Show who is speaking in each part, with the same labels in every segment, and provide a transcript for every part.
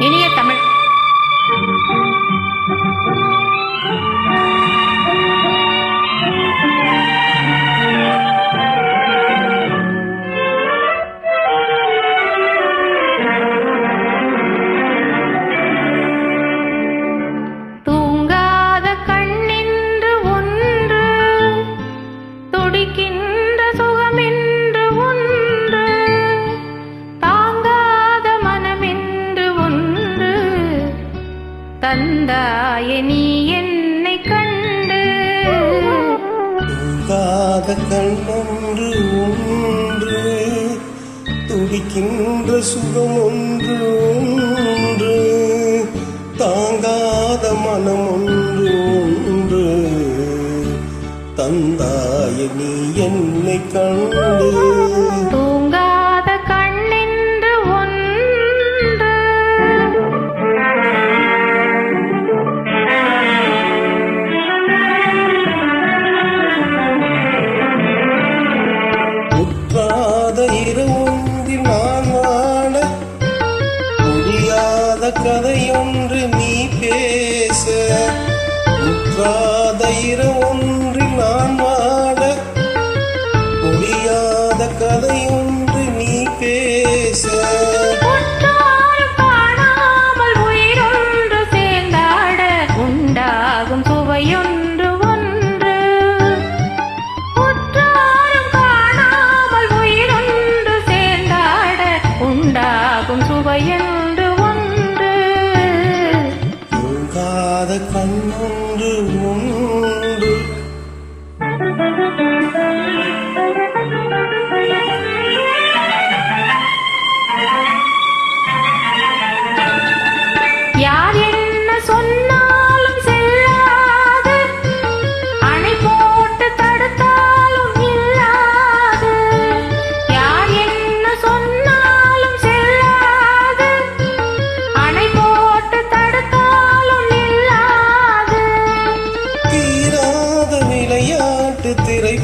Speaker 1: இனிய தமிழ் வந்தாய நீ என்னை கண்டு.
Speaker 2: தூங்காத கண்ணொன்று ஒன்று துடிக்கின்ற சுகம் ஒன்று ஒன்று தாங்காத மனம் ஒன்று ஒன்று தந்தாய நீ என்னை கண்டு. கதையொன்று நீ பேச. முற்றாத ஒன்று நான் வாழ. முடியாத கதையொன்று நீ பேச.
Speaker 1: உற்றாரும் உண்டாகும் சுவையொன்று ஒன்று. உற்றாரும் காணாமல் உயிரொன்று சேர்ந்தாட. உண்டாகும் சுவையொன்று
Speaker 2: தூங்காத கண்ணொன்று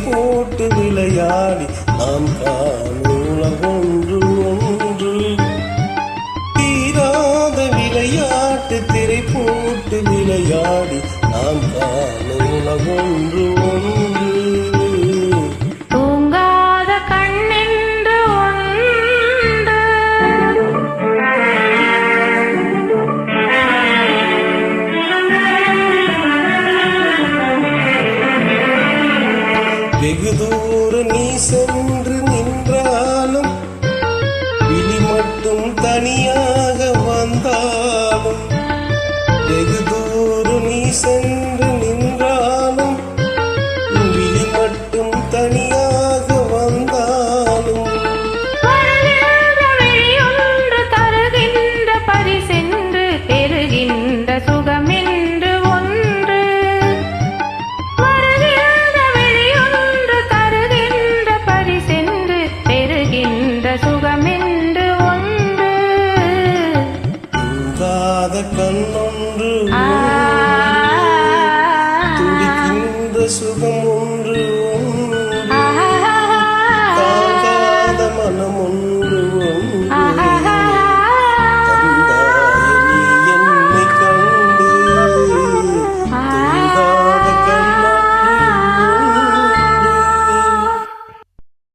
Speaker 1: போட்டு
Speaker 2: விளையாடி நாம் காணும் ஒன்று ஒன்று. தீராத விளையாட்டு திரை போட்டு விளையாடி வெகு தூர நீ சென்று நின்றாலும் விழி மட்டும் தனியாக வந்தாலும் வெகு தூர நீ சென்று